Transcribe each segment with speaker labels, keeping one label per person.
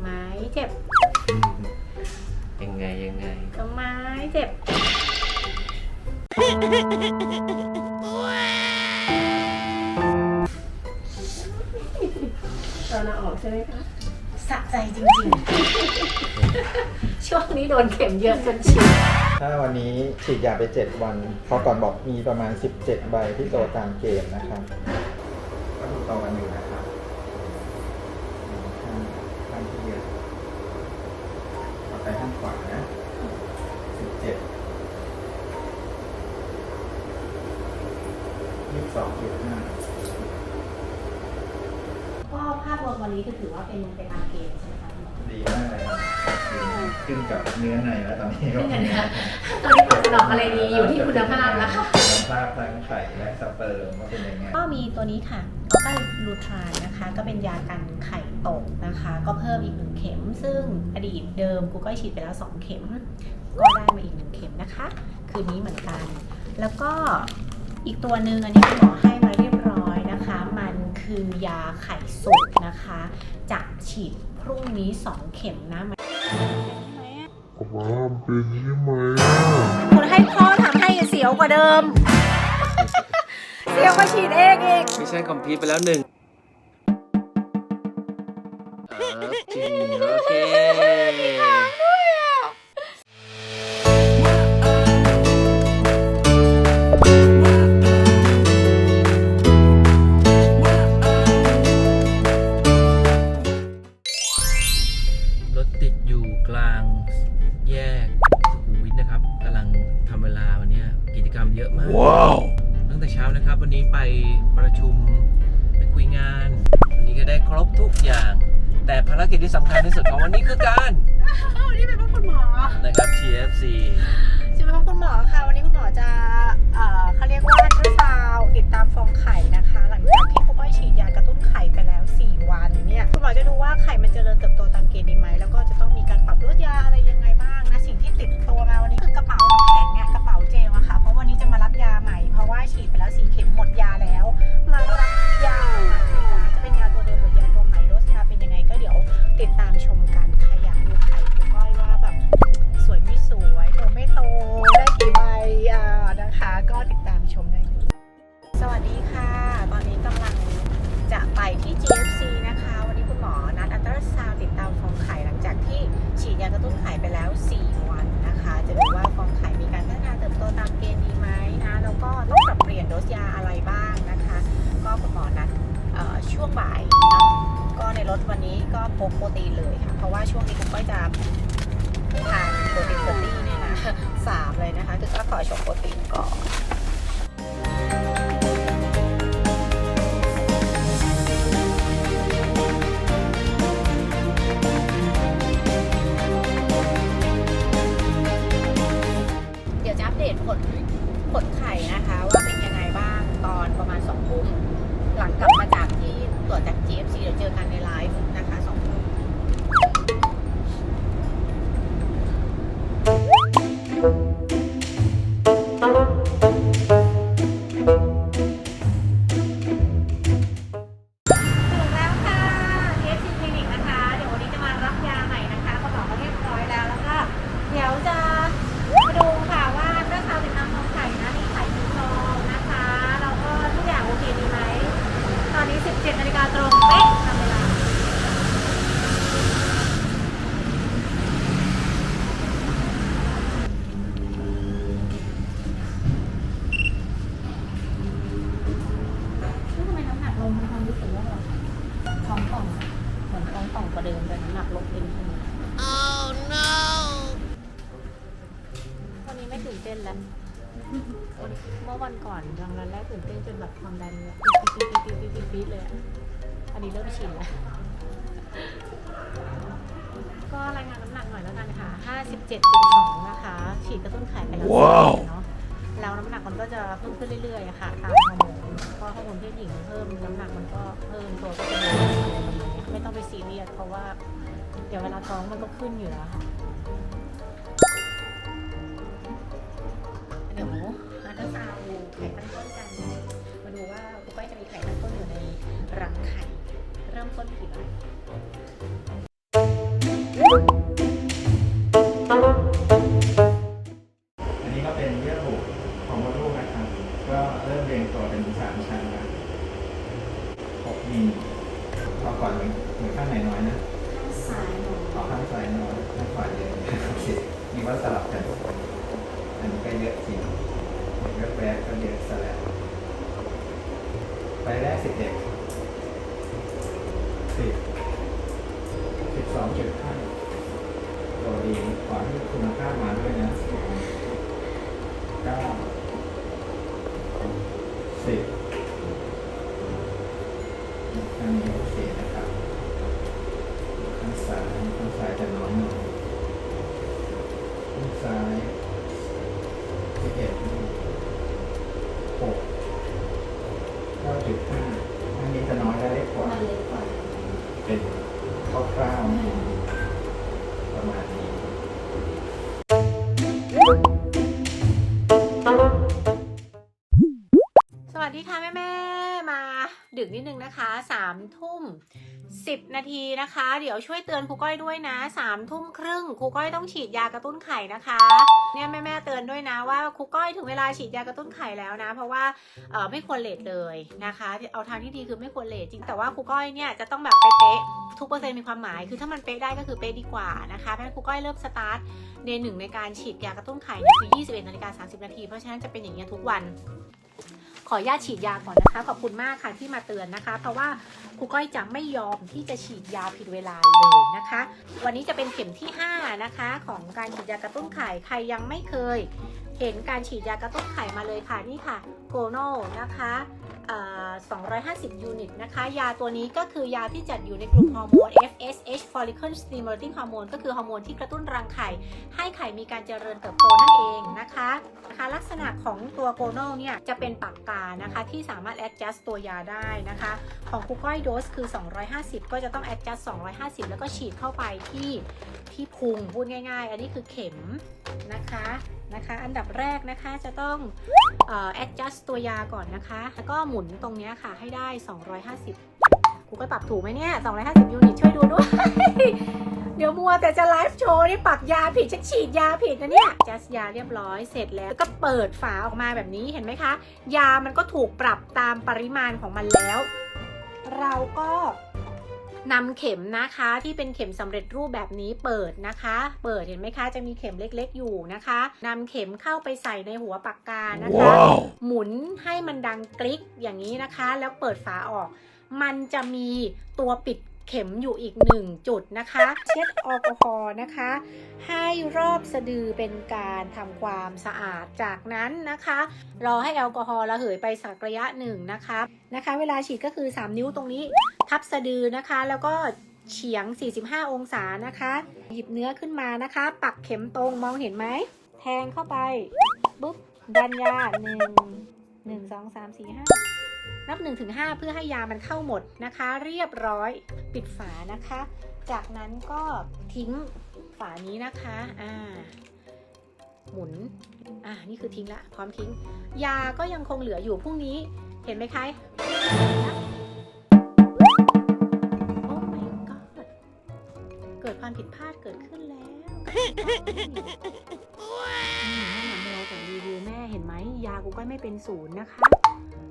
Speaker 1: ไม้เจ็บ
Speaker 2: ยังไงยังไง
Speaker 1: ก็ไม้เจ็บ ตอนเราออกใช่ไหมคะสะใจจริงๆ ช่วงนี้โดนเข็มเยอะจนชิน
Speaker 3: ถ้าวันนี้ฉีดยาไป 7 วันเขาก่อนบอกมีประมาณ 17 ใบที่โตตามเกณฑ์นะครับก็ถูกต้องกันอยู่นะครับข้างข้างที่เดียวต่อไปข้างขวานะ 17 22.5
Speaker 1: ก็ภาพรวมวันนี้คือถือว่าเป็นเป็นตามเกณฑ์ใช่ไหมคะคุณหมอ
Speaker 3: ดีมากเลยครับขึ้นกับเนื้อในแล้วตอนนี้
Speaker 1: ขึ้นกันนะตอนนี้ผลสนองอะไรดีอยู่ที่คุณภาพแล้วค่ะ
Speaker 3: คุณภาพทั้งไข่และสเปิร์มว่าเป็นยังไง
Speaker 1: ก็มีตัวนี้ค่ะออก้าลูทรานนะคะ ก็เป็นยากันไข่ตกนะคะ ก็เพิ่มอีกหนึ่งเข็ม ซึ่งอดีตเดิมกูก็ฉีดไปแล้ว 2 เข็ม ก็ได้มาอีกหนึ่งเข็มนะคะ คืนนี้เหมือนกัน แล้วก็ อีกตัวหนึ่งอันนี้คุณหมอให้มาเรียบร้อยนะคะ มันคือยาไข่สุกนะคะ จะฉีดพรุ่งนี้ 2 เข็มนะมัน
Speaker 4: ความเป็นใช่ไหมอะ
Speaker 1: คุณให้พ่อทำให้เสียวกว่าเดิม เสียวกว่าฉีดเองอีก
Speaker 2: มิชชั่นคอมพลีทไปแล้วหนึ่งเออจริงโอเค บ่ายเนาะ
Speaker 1: ก็ในรถวันนี้ก็พกโปรตีนเลยค่ะ เพราะว่าช่วงนี้คุณก็จะทานโปรตีนเฟอรี่เนี่ยนะสามเลยนะคะ คือก็ขอชงโปรตีนก่อน อันนี้เริ่มชินแล้ว ก็รายงานน้ำหนักหน่อยแล้วกันค่ะ 57.2 นะคะ ฉีดกระตุ้นไข่ไปแล้ว
Speaker 4: ว้าว
Speaker 1: เนาะแล้วน้ำหนักมันก็จะเพิ่มขึ้นเรื่อยๆอะค่ะตามฮอร์โมนเพราะฮอร์โมนเพศหญิงเพิ่มน้ำหนักมันก็เพิ่มตัวก็จะเพิ่มอะไรประมาณเนี้ยไม่ต้องไปซีเรียสเพราะว่า เดี๋ยวเวลาท้องมันก็ขึ้นอยู่แล้วค่ะ อันนี้ก็เป็นเยื่อบุของมดลูกนะครับ ก็เริ่มเรียง
Speaker 3: ตัวเป็นสามชั้นนะหกมิลเอก่อนเหมือนข้างไนน้อยนะ
Speaker 1: สายหนู
Speaker 3: อาข้างซ้ายน้อยข้างขวาเยอะโอเคนี่ว่าสลับกัน อันนี้เยอะจริงเห็นแวบๆก็เยอสลับไปแรกสร็ด สิบสิบสองจุดห้าตัวดีขอให้คุณภาพมาด้วยนะเก้าสิบอันนี้โอเคนะครับข้างซ้ายข้างซ้ายจะน้อยหน่อยข้างซ้ายสิบเอ็ดหกเก้าจุดห้าอันนี้จะน้อยและเล็กกว่า
Speaker 1: มันเล็กกว่า
Speaker 3: เป็นคร่าวๆประมาณนี้
Speaker 1: กนิดนึงนะคะสามทุ่มสิบนาทีนะคะ เดี๋ยวช่วยเตือนครูก้อยด้วยนะสามทุ่มครึ่งครูก้อยต้องฉีดยากระตุ้นไข่นะคะ เนี่ยแม่แม่ๆเตือนด้วยนะว่าครูก้อยถึงเวลาฉีดยากระตุ้นไข่แล้วนะ เพราะว่าเออไม่ควรเลทเลยนะคะ เอาทางที่ดีคือไม่ควรเลทจริงแต่ว่าครูก้อยเนี่ยจะต้องแบบเป๊ะทุกเปอร์เซ็นต์มีความหมายคือถ้ามันเป๊ะได้ก็คือเป๊ะดีกว่านะคะเพราะฉะนั้นครูก้อยเริ่มสตาร์ทเดย์หนึ่งในการฉีดยากระตุ้นไข่เนี่ยคือ 21นาฬิกา30 นาที เพราะฉะนั้นจะเป็นอย่างเงี้ยทุกวัน ขออนุญาตฉีดยาก่อนนะคะ ขอบคุณมากค่ะที่มาเตือนนะคะ เพราะว่าครูก้อยจะไม่ยอมที่จะฉีดยาผิดเวลาเลยนะคะ วันนี้จะเป็นเข็มที่ 5 นะคะ ของการฉีดยากระตุ้นไข่ใครยังไม่เคย เห็นการฉีดยากระตุ้นไข่มาเลยค่ะนี่ค่ะโกโนนะคะ 250 ยูนิตนะคะ ยาตัวนี้ก็คือยาที่จัดอยู่ในกลุ่มฮอร์โมน FSH follicle stimulating hormone ก็คือฮอร์โมนที่กระตุ้นรังไข่ ให้ไข่มีการเจริญเติบโตนั่นเองนะคะนะคะลักษณะของตัวโกโนเนี่ยจะเป็นปากกานะคะที่สามารถ adjust ตัวยาได้นะคะ ของครูก้อยโดสคือ 250 ก็จะต้อง adjust 250 แล้วก็ฉีดเข้าไปที่ ที่พุงพูดง่าย ๆ อันนี้คือเข็มนะคะนะคะ อันดับแรกนะคะจะต้องเอ่อ adjust ตัวยาก่อนนะคะ แล้วก็หมุนตรงเนี้ยค่ะให้ได้ 250ครูก้อยปรับถูกไหมเนี่ย 250 ยูนิตช่วยดูด้วย เดี๋ยวมัวแต่จะไลฟ์โชว์นี่ปักยาผิดฉันฉีดยาผิดนะเนี่ย จัสยาเรียบร้อยเสร็จแล้ว ก็เปิดฝาออกมาแบบนี้เห็นไหมคะ ยามันก็ถูกปรับตามปริมาณของมันแล้ว เราก็ นำเข็มนะคะที่เป็นเข็มสำเร็จรูปแบบนี้เปิดนะคะ เปิดเห็นไหมคะจะมีเข็มเล็กๆอยู่นะคะนำเข็มเข้าไปใส่ในหัวปากกานะคะหมุนให้มันดังกริ๊กอย่างนี้นะคะ แล้วเปิดฝาออก มันจะมีตัวปิด เข็มอยู่อีกหนึ่งจุดนะคะ เช็ดแอลกอฮอล์นะคะ ให้รอบสะดือเป็นการทำความสะอาดจากนั้นนะคะ รอให้แอลกอฮอล์ระเหยไปสักระยะหนึ่งนะคะนะคะ เวลาฉีดก็คือ 3 นิ้วตรงนี้ทับสะดือนะคะ แล้วก็เฉียง 45 องศานะคะ หยิบเนื้อขึ้นมานะคะ ปักเข็มตรงมองเห็นไหม แทงเข้าไป ปุ๊บ ดันยาหนึ่งหนึ่งสองสามสี่ห้า นับ1นถึงหเพื่อให้ยามันเข้าหมดนะคะ เรียบร้อยปิดฝานะคะ จากนั้นก็ทิ้งฝานี้นะคะอ่าหมุนอ่านี่คือทิ้งละพร้อมทิ้ง ยาก็ยังคงเหลืออยู่พรุ่งนี้เห็นไหมคะโอ้ my god เกิดความผิดพลาดเกิดขึ้นแล้วอืมแม่โมแต่รีวิวแม่เห็นไหมยากูก็ไม่เป็นศูนย์นะคะ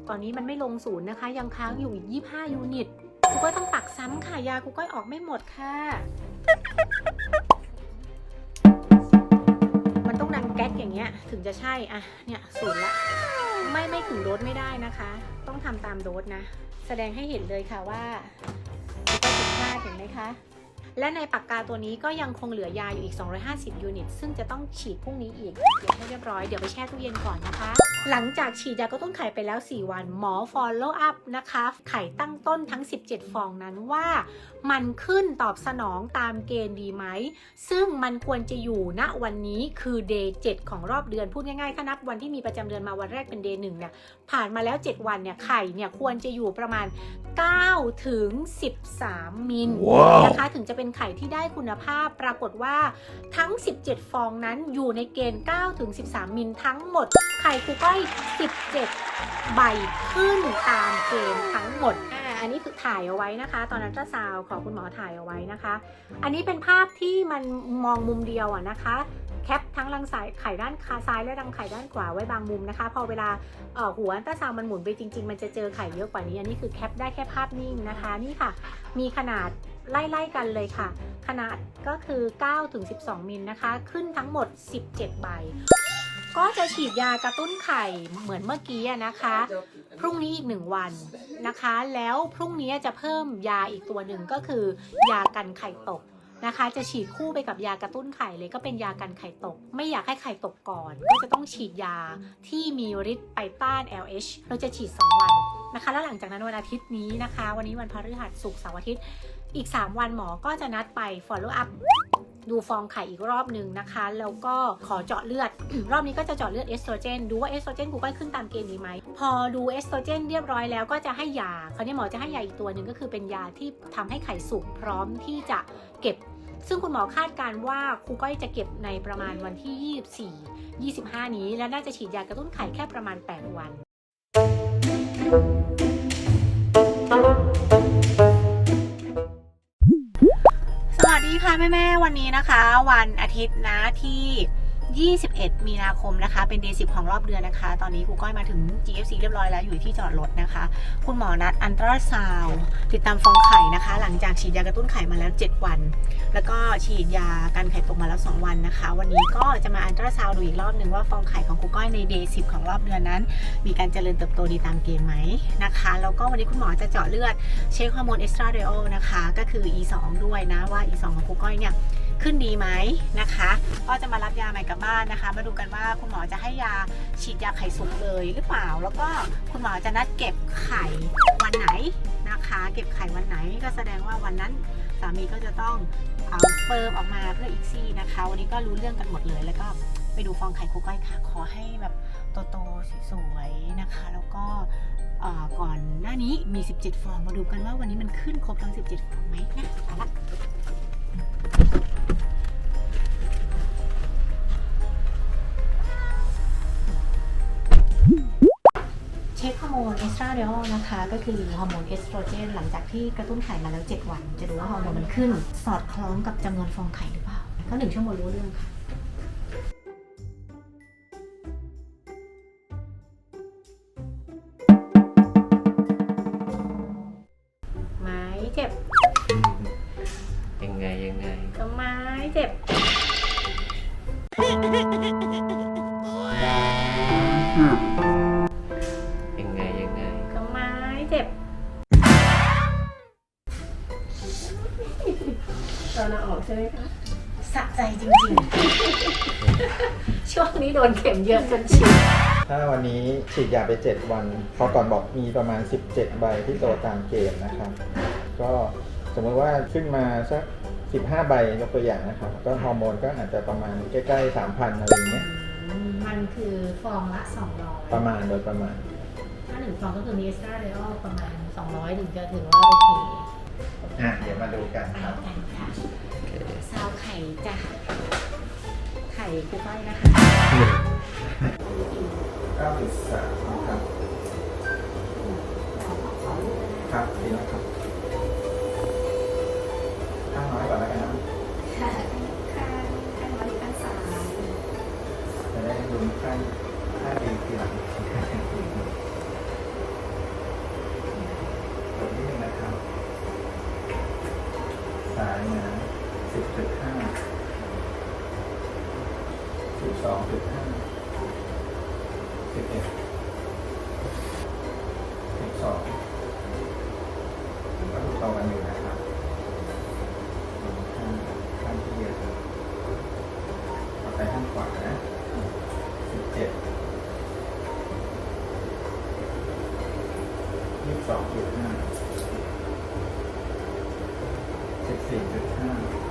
Speaker 1: ตอนนี้มันไม่ลงศูนย์นะคะ ยังค้างอยู่อีก 25 ยูนิตกูก็ต้องปักซ้ำค่ะ ยากูก็ออกไม่หมดค่ะ มันต้องดังแก๊กอย่างเงี้ย ถึงจะใช่ อะ เนี่ยศูนย์ละ ไม่ไม่ถึงโดสไม่ได้นะคะ ต้องทำตามโดสนะ แสดงให้เห็นเลยค่ะว่าก็ผิดพลาดเห็นไหมคะ และในปากกาตัวนี้ก็ยังคงเหลือยาอยู่อีก 250 ยูนิต ซึ่งจะต้องฉีดพรุ่งนี้อีก เก็บให้เรียบร้อย เดี๋ยวไปแช่ตู้เย็นก่อนนะคะ หลังจากฉีดยากระตุ้นไข่ไปแล้ว 4 วัน หมอ follow up นะคะ ไข่ตั้งต้นทั้ง 17 ฟองนั้นว่ามันขึ้นตอบสนองตามเกณฑ์ดีไหม ซึ่งมันควรจะอยู่ณวันนี้คือ day 7 ของรอบเดือน พูดง่ายๆ ถ้านับวันที่มีประจำเดือนมาวันแรกเป็น day 1เนี่ย ผ่านมาแล้ว 7 วันเนี่ย ไข่เนี่ยควรจะอยู่ประมาณ9ถึง13 มิล
Speaker 4: ว้าว
Speaker 1: นะคะ ถึงจะเป็นเป็นไข่ที่ได้คุณภาพ ปรากฏว่าทั้ง 17 ฟองนั้นอยู่ในเกณฑ์ 9-13 มิลทั้งหมด ไข่คูก้อย 17 ใบขึ้นตามเกณฑ์ทั้งหมดอันนี้คือถ่ายเอาไว้นะคะ ตอนนั้นจะซาวขอคุณหมอถ่ายเอาไว้นะคะ อันนี้เป็นภาพที่มันมองมุมเดียวอะนะคะแคปทั้งรังสายไข่ด้านขาซ้ายและรังไข่ด้านขวาไว้บางมุมนะคะ พอเวลาหัวอันตราซาวมันหมุนไปจริง ๆ มันจะเจอไข่เยอะกว่านี้ อันนี้คือแคปได้แค่ภาพนิ่งนะคะ นี่ค่ะ มีขนาด ไล่ๆกันเลยค่ะ ขนาดก็คือ9ถึง12 มิลนะคะ ขึ้นทั้งหมด 17 ใบ ก็จะฉีดยากระตุ้นไข่เหมือนเมื่อกี้นะคะ พรุ่งนี้อีกหนึ่งวันนะคะ แล้วพรุ่งนี้จะเพิ่มยาอีกตัวหนึ่งก็คือยากันไข่ตกนะคะ จะฉีดคู่ไปกับยากระตุ้นไข่เลยก็เป็นยากันไข่ตก ไม่อยากให้ไข่ตกก่อน ก็จะต้องฉีดยาที่มีฤทธิ์ไปต้าน LH เราจะฉีด 2 วันนะคะ แล้วหลังจากนั้นวันอาทิตย์นี้นะคะ วันนี้วันพฤหัสศุกร์เสาร์อาทิตย์ อีก 3 วันหมอก็จะนัดไป follow up ดูฟองไข่อีกรอบหนึ่งนะคะ แล้วก็ขอเจาะเลือด รอบนี้ก็จะเจาะเลือดเอสโตรเจน ดูว่าเอสโตรเจนกูก็ขึ้นตามเกณฑ์ดีไหม พอดูเอสโตรเจนเรียบร้อยแล้วก็จะให้ยาคราวนี้หมอจะให้ยาอีกตัวหนึ่งก็คือเป็นยาที่ทำให้ไข่สุกพร้อมที่จะเก็บ ซึ่งคุณหมอคาดการณ์ว่าครูก้อยจะเก็บในประมาณวันที่ 24 25 นี้ และน่าจะฉีดยากระตุ้นไข่แค่ประมาณ 8 วันส วัสดีค่ะแม่แม่วันนี้นะคะ วันอาทิตย์นะที่ 21 มีนาคมนะคะ เป็นเดย์สิของรอบเดือนนะคะ ตอนนี้ครูก้อยมาถึง GFC เรียบร้อยแล้วอยู่ที่จอดรถนะคะ คุณหมอนัดอันตราซาวติดตามฟองไข่นะคะ หลังจากฉีดยากระตุ้นไข่มาแล้ว 7 วัน แล้วก็ฉีดยากันไข่ตกมาแล้ว 2 วันนะคะ วันนี้ก็จะมาอันตราซาวด์ดูอีกรอบหนึ่งว่าฟองไข่ของครูก้อยในเดย์สิของรอบเดือนนั้น มีการเจริญเติบโตดีตามเกณฑ์ไหมนะคะ แล้วก็วันนี้คุณหมอจะเจาะเลือดเช็คฮอร์โมนเอสตราเดโอนะคะ ก็คือ E2 ด้วยนะว่า E2 ของครูก้อยเนี่ย ขึ้นดีไหมนะคะ ก็จะมารับยาใหม่กลับบ้านนะคะ มาดูกันว่าคุณหมอจะให้ยาฉีดยาไข่สุกเลยหรือเปล่า แล้วก็คุณหมอจะนัดเก็บไข่วันไหนนะคะ เก็บไข่วันไหนก็แสดงว่าวันนั้นสามีก็จะต้องเอาเฟิร์มออกมาเพื่ออีกซี่นะคะ วันนี้ก็รู้เรื่องกันหมดเลย แล้วก็ไปดูฟองไข่ครูก้อยค่ะ ขอให้แบบโตๆสวยๆนะคะ แล้วก็ก่อนหน้านี้มี 17 ฟอง มาดูกันว่าวันนี้มันขึ้นครบทั้ง 17 ฟองไหมนะเอาละ เช็คฮอร์โมนเอสตราเดโอนะคะ ก็คือฮอร์โมนเอสโตรเจนหลังจากที่กระตุ้นไข่มาแล้ว 7 วัน จะดูว่าฮอร์โมนมันขึ้น สอดคล้องกับจำนวนฟองไข่หรือเปล่าก็หนึ่งชั่วโมงรู้เรื่องค่ะ
Speaker 2: ยังไงยังไง
Speaker 1: ก็ไม้เจ็บตอนเราออกใช่ไหมคะสะใจจริงๆ ช่วงนี้โดนเข็มเยอะจนชิน
Speaker 3: ถ้าวันนี้ฉีดยาไป 7 วันเขาก่อนบอกมีประมาณ 17 ใบที่โตตามเกณฑ์นะครับ ก็สมมติว่าขึ้นมาสัก 15 ใบยกตัวอย่างนะครับ ก็ฮอร์โมนก็อาจจะประมาณใกล้ๆ 3,000 อะไรอย่างเงี้ย
Speaker 1: มันคือฟองละ 200
Speaker 3: ประมาณโดยประมาณ
Speaker 1: ถ้าหนึ่งฟองก็คือมีเอสตราเดโอประมาณ 200 ถึงจะถือว่าโอเค
Speaker 3: อะ เดี๋ยวมาดูกันค
Speaker 1: เอา
Speaker 3: รับ
Speaker 1: กันค่ะ
Speaker 2: โอเค
Speaker 1: ซาวไข่จ้ะไข่กูก้อยนะคะ
Speaker 3: 9.3นะครับ ครับดีแล้วครับ 22.5 14.5 13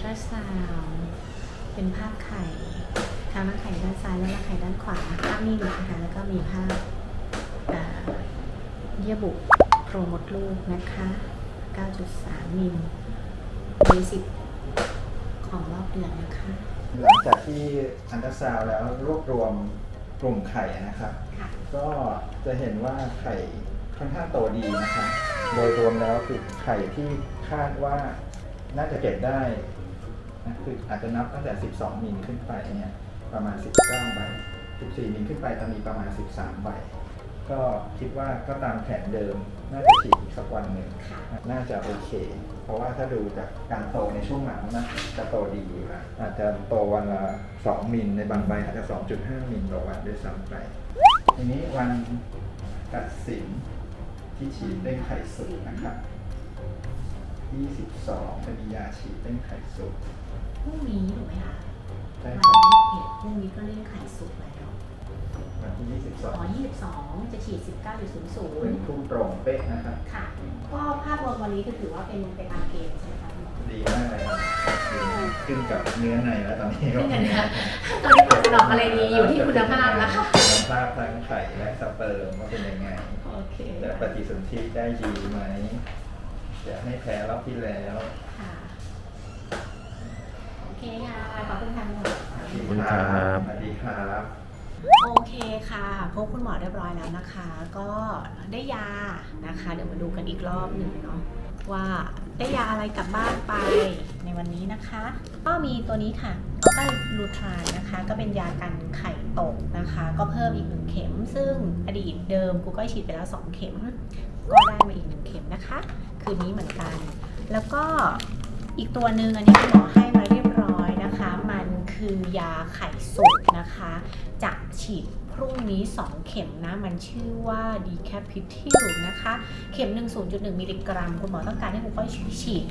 Speaker 1: ตราซาวด์เป็นภาพไข่ทั้งรักไข่ด้านซ้ายและรักไข่ด้านขวาภาพนิ่งนะคะแล้วก็มีภาพอ่าเยื่อบุโพรงมดลูกนะคะ 9.3 มิลเบสิกของรอบเดือนนะคะ
Speaker 3: หลังจากที่อันตราซาวด์แล้วรวบรวมกลุ่มไข่นะครับ
Speaker 1: ค่ะ
Speaker 3: ก็จะเห็นว่าไข่ค่อนข้างโตดีนะครับ โดยรวมแล้วคือไข่ที่คาดว่าน่าจะเก็บได้ นะคืออาจจะนับตั้งแต่ 12 มิลขึ้นไปเนี่ยประมาณ 19 ใบ 14 มิลขึ้นไปตอนนี้ประมาณ 13 ใบ ก็คิดว่าก็ตามแผนเดิมน่าจะฉีดอีกสักวันหนึ่ง
Speaker 1: ค่ะ
Speaker 3: น่าจะโอเค เพราะว่าถ้าดูจากการโตในช่วงหลังนะจะโตดีอยู่แล้วอาจจะโตวันละ 2 มิลในบางใบอาจจะ 2.5 มิลต่อวันด้วยซ้ำไป ทีนี้วันตัดสินที่ฉีดเร่งไข่สุกนะครับ 22จะมียาฉีดเร่งไข่สุก
Speaker 1: พรุ่งนี้ถูกไหมคะ
Speaker 3: ใช่
Speaker 1: วัน
Speaker 3: ครับ
Speaker 1: ที่เอ็ดพรุ่งนี้ก็เล่นไข่สุกแล้ว
Speaker 3: วันที่
Speaker 1: อ๋อ
Speaker 3: 22
Speaker 1: 22 จะฉีด
Speaker 3: เป็น
Speaker 1: 19.00
Speaker 3: ทุ่มตรงเป๊ะนะครับ
Speaker 1: ค่ะ ก็ภาพรวมวันนี้ก็ถือว่าเป็นเป็นอาเกมใช่ไหมคะคุณหมอ
Speaker 3: ดีมากเลยครับดีมากขึ้นกับเนื้อในแล้วตอนนี้
Speaker 1: ขึ้นกับเนื้อ ตอนนี้ผลสนองอะไรดีอยู่ที่คุณภาพแล้วค่ะ
Speaker 3: คุณภาพทั้งไข่และสเปิร์มว่าเป็นยังไง
Speaker 1: โอเค
Speaker 3: และปฏิสนธิได้ดีไหม จะให้แพ้รอบที่แล้ว
Speaker 1: ค่ะ โอเคค่ะ ขอบคุณค่ะคุณหมอ
Speaker 2: ขอบคุณครับ
Speaker 3: สวัสดีครับ
Speaker 1: โอเคค่ะ พบคุณหมอเรียบร้อยแล้วนะคะ ก็ได้ยานะคะ เดี๋ยวมาดูกันอีกรอบหนึ่งเนาะว่าได้ยาอะไรกลับบ้านไปในวันนี้นะคะ ก็มีตัวนี้ค่ะออต้าลูทรานนะคะ ก็เป็นยากันไข่ตกนะคะ ก็เพิ่มอีกหนึ่งเข็ม ซึ่งอดีตเดิมกูก็ฉีดไปแล้ว 2 เข็ม ก็ได้มาอีกหนึ่งเข็มนะคะ คืนนี้เหมือนกัน แล้วก็อีกตัวหนึ่งอันนี้คุณหมอให้มาเรียบร้อยนะคะ มันคือยาไข่สุกนะคะจะฉีดพรุ่งนี้ 2 เข็มนะ มันชื่อว่า decapitil นะคะ เข็ม 1 0.1 มิลลิกรัม คุณหมอต้องการให้คุณก้อยฉีด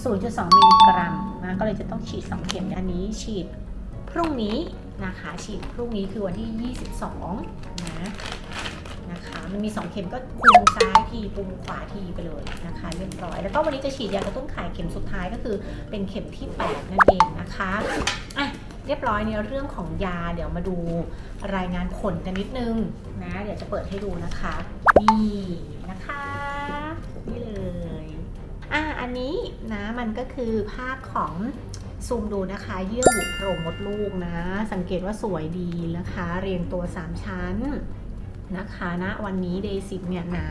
Speaker 1: 0.2 มิลลิกรัมนะ ก็เลยจะต้องฉีด 2 เข็ม อันนี้ฉีดพรุ่งนี้นะคะ ฉีดพรุ่งนี้คือวันที่ 22 นะ มันมี2เข็มก็คุมซ้ายทีปุมขวาทีไปเลยนะคะเรียบร้อย แล้วก็วันนี้จะฉีดยากระตุ้นไข่เข็มสุดท้ายก็คือเป็นเข็มที่ 8 นั่นเองนะคะอะเรียบร้อยในเรื่องของยาเดี๋ยวมาดูรายงานผลกันนิดนึงนะเดี๋ยวจะเปิดให้ดูนะคะนี่นะคะนี่เลยอะอันนี้นะมันก็คือภาพของซูมดูนะคะ เยื่อบุโพรงมดลูกนะ สังเกตว่าสวยดีนะคะ เรียงตัว 3 ชั้น นะคะณวันนี้ day 10เนี่ยหนา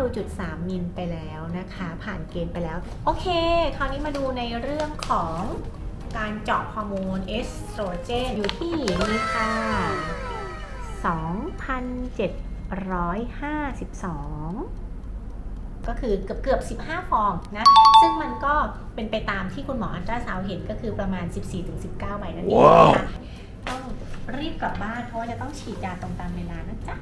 Speaker 1: 9.3 มิลไปแล้วนะคะ ผ่านเกณฑ์ไปแล้ว โอเค คราวนี้มาดูในเรื่องของการเจาะฮอร์โมนเอสโตรเจนอยู่ที่นี่ค่ะ 2,752ก็คือเกือบเกือบ 15 ฟองนะ ซึ่งมันก็เป็นไปตามที่คุณหมออันตราซาวเห็นก็คือประมาณ 14-19 ใบนั่นเองนะคะ รีบกลับบ้านเพราะว่าจะต้องฉีดยาตรงตามเวลานะจ๊ะ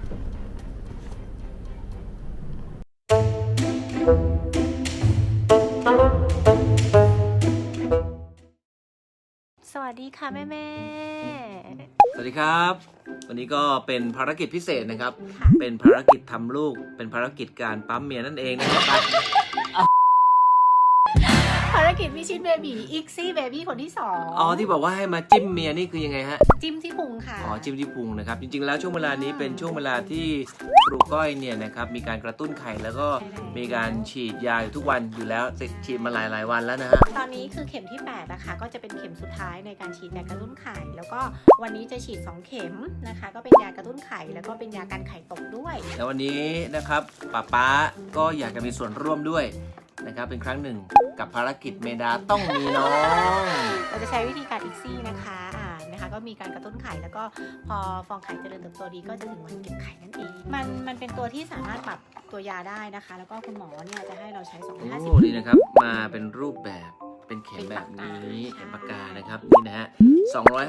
Speaker 1: สวัสดีค่ะแม่แม่
Speaker 2: สวัสดีครับ วันนี้ก็เป็นภารกิจพิเศษนะครับ
Speaker 1: ค่ะ
Speaker 2: เป็นภารกิจทำลูก เป็นภารกิจการปั๊มเมียนั่นเองนะครับ
Speaker 1: ภาร กิจพิชิตเบบีอีกซี่เบบี้คนที่สอง
Speaker 2: อ๋อที่บอกว่าให้มาจิ้มเมียนี่คือยังไงฮะ
Speaker 1: จิ้มที่พุงค่ะ
Speaker 2: อ๋อจิ้มที่พุงนะครับ จริงๆแล้วช่วงเวลานี้เป็นช่วงเวลาที่ครูก้อยเนี่ยนะครับมีการกระตุ้นไข่แล้วก็มีการฉีดยาอยู่ทุกวันอยู่แล้วฉีดมาหลายๆวันแล้วนะฮะ
Speaker 1: ตอนนี้คือเข็มที่8นะคะก็จะเป็นเข็มสุดท้ายในการฉีดยากระตุ้นไข่ แล้วก็วันนี้จะฉีด 2 เข็มนะคะ ก็เป็นยากระตุ้นไข่แล้วก็เป็นยากันไข่ตกด้วย
Speaker 2: แล้ววันนี้นะครับป้าป๊าก็อยากจะมีส่วนร่วมด้วย นะครับ เป็นครั้งหนึ่งกับภารกิจเมดาต้องมีน้อง
Speaker 1: เราจะใช้วิธีการอีกซี่นะคะอ่านะคะ ก็มีการกระตุ้นไข่แล้วก็พอฟองไข่เจริญเติบโตดีก็จะถึงวันเก็บไข่นั่นเองมันมันเป็นตัวที่สามารถปรับตัวยาได้นะคะ แล้วก็คุณหมอเนี่ยจะให้เราใช้
Speaker 2: โอ้
Speaker 1: 250
Speaker 2: นี่นะครับ มาเป็นรูปแบบเป็นเข็มแบบนี้
Speaker 1: เป็น
Speaker 2: เข็ม
Speaker 1: ปา
Speaker 2: ปากก
Speaker 1: กา
Speaker 2: กานะครับนี่นะฮะ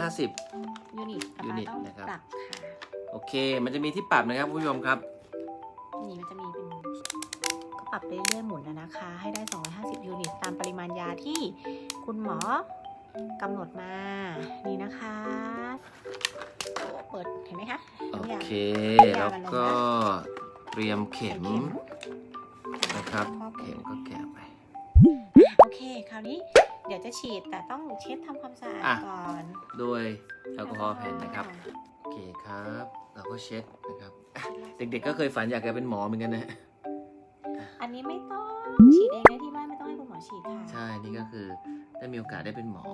Speaker 2: 250
Speaker 1: ยูนิต
Speaker 2: ยูนิต
Speaker 1: ต้อง
Speaker 2: นะครับ
Speaker 1: ปรับค่ะ
Speaker 2: โอเค มันจะมีที่ปรับนะครับคุณผู้ชมครับ
Speaker 1: นี่มันจะมีเป็นก็ ปรับไปเรื่อยๆหมุนนะนะคะ ให้ได้ 250 ยูนิต ตามปริมาณยาที่คุณหมอกำหนดมา นี่นะคะโอ้เปิดเห็นไหมคะ
Speaker 2: โอ
Speaker 1: น้ำยา
Speaker 2: เค แล้วก็เตรียมเข็มนะครับ
Speaker 1: ครอบ
Speaker 2: เข็มก็แกะไป
Speaker 1: โอเค คราวนี้เดี๋ยวจะฉีดแต่ต้องเช็ดทำความสะอาด
Speaker 2: อะ
Speaker 1: ก่อน
Speaker 2: โดยแอลกอฮอล์แผ่นนะครับ โอเคครับ เราก็เช็ดนะครับอะเด็กๆก็เคยฝันอยากจะเป็นหมอเหมือนกันนะ
Speaker 1: อันนี้ไม่ต้องฉีดเองนะที่บ้านไม่ต้องให้คุณหมอฉีดค่ะ
Speaker 2: ใช่ นี่ก็คือได้มีโอกาสได้เป็นหมอ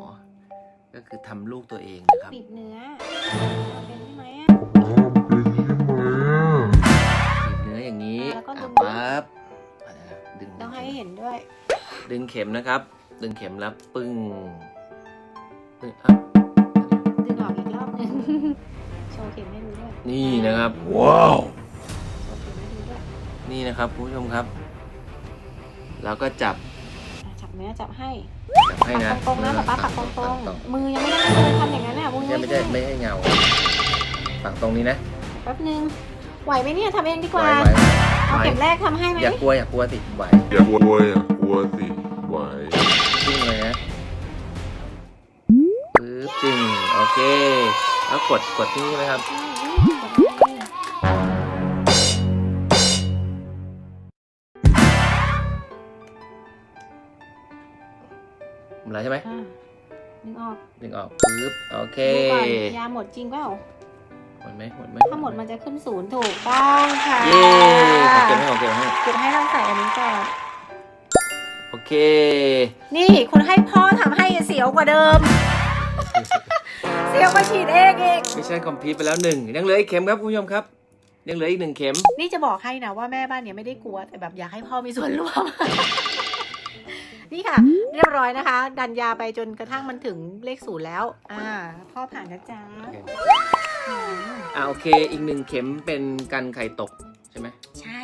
Speaker 2: ก็คือทำลูกตัวเองนะครับ
Speaker 1: บีบเนื้อเป็นใช่ไหมอะ
Speaker 4: น้ำเป็นใช่ไหมอะ
Speaker 2: บีบเนื้ออย่างนี้
Speaker 1: แล้วก็ดึ
Speaker 2: อะ
Speaker 1: ง
Speaker 2: ปั๊บอะดึง
Speaker 1: ต้องให้เห็นด้วย
Speaker 2: ดึงเข็มนะครับ ดึงเข็มแล้วปึ้งปึ้งอะ
Speaker 1: ดึงออกอีกรอบหนึง โชว์เข็มให้ดูด้วย
Speaker 2: นี่นะครับ
Speaker 4: ว้าว
Speaker 1: โชว์เข็มให้ดูด้วย
Speaker 2: นี่นะครับคุณผู้ชมครับ เราก็จับ
Speaker 1: อะจับเนื้อจับให้
Speaker 2: จับให้นะ
Speaker 1: ปักตรงๆนะป๊าป๊าปักตรง
Speaker 2: ปัก
Speaker 1: ๆมือยังไม่ได้เลยทำอย่างนั้นน่ะมือ
Speaker 2: ไม่ไม่ได้ไม่ให้เงาปักตรงนี้นะ
Speaker 1: แป๊บนึงไหวไหมเนี่ยทำเองดีก
Speaker 2: ไหว
Speaker 1: ว่า
Speaker 2: ไหว
Speaker 1: เอา
Speaker 2: ไหว
Speaker 1: เข็มแรกทำให้ไหม
Speaker 2: อย่ากลัวอย่ากลัวสิไหว
Speaker 4: อย่ากลัวอย่ากลัวสิไหว
Speaker 2: จึ้งเลยนะปึ๊บจึ้งโอเคแล้วกดกดที่นี่ไหมครับ มดแล้วใช่ไหม
Speaker 1: อะนึกออก
Speaker 2: ดึงออกปึ๊บโอเค
Speaker 1: ดูก่อนยาหมดจริงเปล่า
Speaker 2: หมดไหมหมดไหม
Speaker 1: ถ้าหมดมันจะขึ้นศูนย์ถูกต้องค่ะ
Speaker 2: เย้ขอเก็บให้ขอเก็บให้
Speaker 1: เก็บให้เราใส่อันนี้ก่อน
Speaker 2: โอเค
Speaker 1: นี่คุณให้พ่อทำให้เสียวกว่าเดิม เสียวกว่าฉีดเองอีก
Speaker 2: มิชชั่นคอมพลีทไปแล้วหนึ่งยังเหลืออีกเข็มครับคุณผู้ชมครับ ยังเหลืออีกหนึ่งเข็ม
Speaker 1: นี่จะบอกให้นะว่าแม่บ้านเนี่ยไม่ได้กลัวแต่แบบอยากให้พ่อมีส่วนร่วม นี่ค่ะเรียบร้อยนะคะ ดันยาไปจนกระทั่งมันถึงเลขศูนย์แล้ว อ่าพ่อผ่านนะจ๊ะอืม
Speaker 2: อ่าโอเค อีกหนึ่งเข็มเป็นกันไข่ตกใช่ไหม
Speaker 1: ใช่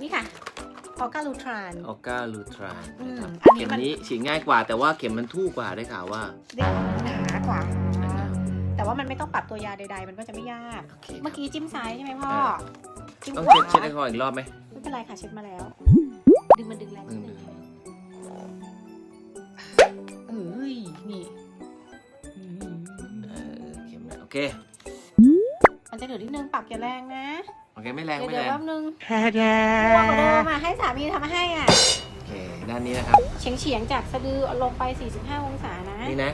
Speaker 1: นี่ค่ะออกาลูทราน
Speaker 2: ออกาลูทรานนะครับ
Speaker 1: อืมอันนี้
Speaker 2: เข็ม
Speaker 1: มัน
Speaker 2: นี้ฉีดง่ายกว่า แต่ว่าเข็มมันทู่กว่าได้ข่าวว่า
Speaker 1: เรียกหนากว่า แต่ว่ามันไม่ต้องปรับตัวยาใดๆ มันก็จะไม่ยาก
Speaker 2: โอเค
Speaker 1: เมื่อกี้จิ้มซ้ายใช่ไหมพ่อ
Speaker 2: อ่า
Speaker 1: จิ้ม
Speaker 2: ต้อง
Speaker 1: ขวา
Speaker 2: เช็ดเช็ดแอลกอฮอล์อีกรอบไหม
Speaker 1: ไม่เป็นไรค่ะเช็ดมาแล้ว ดึงมันดึงแรงนิดนึง
Speaker 2: ดึง
Speaker 1: เอ้ยนี่อืม
Speaker 2: เออเข็มนะโอเค
Speaker 1: มันจะเหลือนิดนึงปรับอย่าแรงนะ
Speaker 2: โอเคไม่แรง
Speaker 1: เดี๋ยว
Speaker 2: ไม่
Speaker 1: เดี๋ยว
Speaker 2: แรง
Speaker 1: แป๊บนึงกลัวกว่าเดิมอะให้สามีทำให้อะ
Speaker 2: โอเคด้านนี้นะครับ
Speaker 1: เฉียงเฉียงๆจากสะดือลงไป 45 องศานะ
Speaker 2: นี่นะ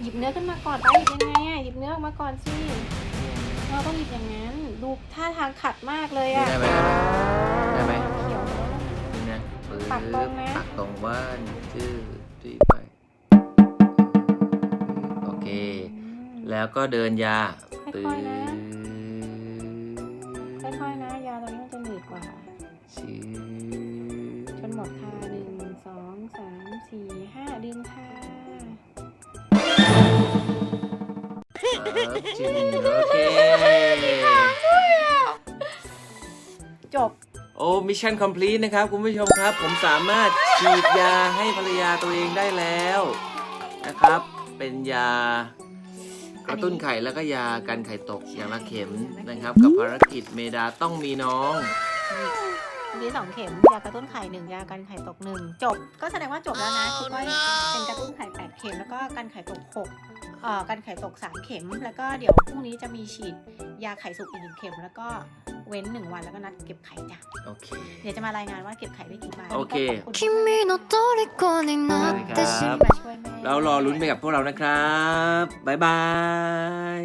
Speaker 1: หยิบเนื้อขึ้นมาก่อนไปหยิบยังไงอะหยิบเนื้อออกมาก่อนสิเราต้องหยิบอย่างนั้น ดูท่าทางขัดมากเลย
Speaker 2: นี่
Speaker 1: อะ
Speaker 2: ได้ไหมได้ไหม
Speaker 1: เขียวแล้วนะ
Speaker 2: นี่นะปึ๊บ
Speaker 1: ปักตรงนะ
Speaker 2: ปักตรงว่านชื่อที่ไป แล้วก็เดินยา
Speaker 1: ค่อยๆนะค่อยๆนะ ยาตัวนี้มันจะหนืดกว่า
Speaker 2: ชื่อ
Speaker 1: จนหมดค่ะหนึ่งสองสามสี่ห้าดึงค่ะ
Speaker 2: ครับชื่อโอเค
Speaker 1: จบ
Speaker 2: โอ้มิชชั่นคอมพลีทนะครับ คุณผู้ชมครับ ผมสามารถฉีดยาให้ภรรยาตัวเองได้แล้วนะครับ เป็นยา กระตุ้นไข่แล้วก็ยากันไข่ตกอย่างละเข็มนะครับ กับภารกิจเมดาต้องมีน้อง
Speaker 1: อันนี้สองเข็ม ยากระตุ้นไข่หนึ่งยากันไข่ตกหนึ่งจบ ก็แสดงว่าจบแล้วนะคุณก้อยเป็นกระตุ้นไข่แปดเข็ม แล้วก็กันไข่ตกหกเอ่อกันไข่ตกสามเข็ม แล้วก็เดี๋ยวพรุ่งนี้จะมีฉีดยาไข่สุกอีกหนึ่งเข็ม แล้วก็เว้นหนึ่งวันแล้วก็นัดเก็บไข่จ้ะ
Speaker 2: โอเค
Speaker 1: เดี๋ยวจะมารายงานว่าเก็บไข่ได้กี่ใบ
Speaker 2: โอเค
Speaker 1: ขอบณ
Speaker 5: 君の虜になってし
Speaker 1: ที่
Speaker 5: まう
Speaker 1: มาช่วยแม่
Speaker 2: เรารอลุ้นไปกับพวกเรานะครับบ๊ายบาย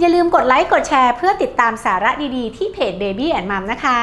Speaker 1: อย่าลืมกดไลค์ กดแชร์เพื่อติดตามสาระดีๆ ที่เพจ Baby and Mom นะคะ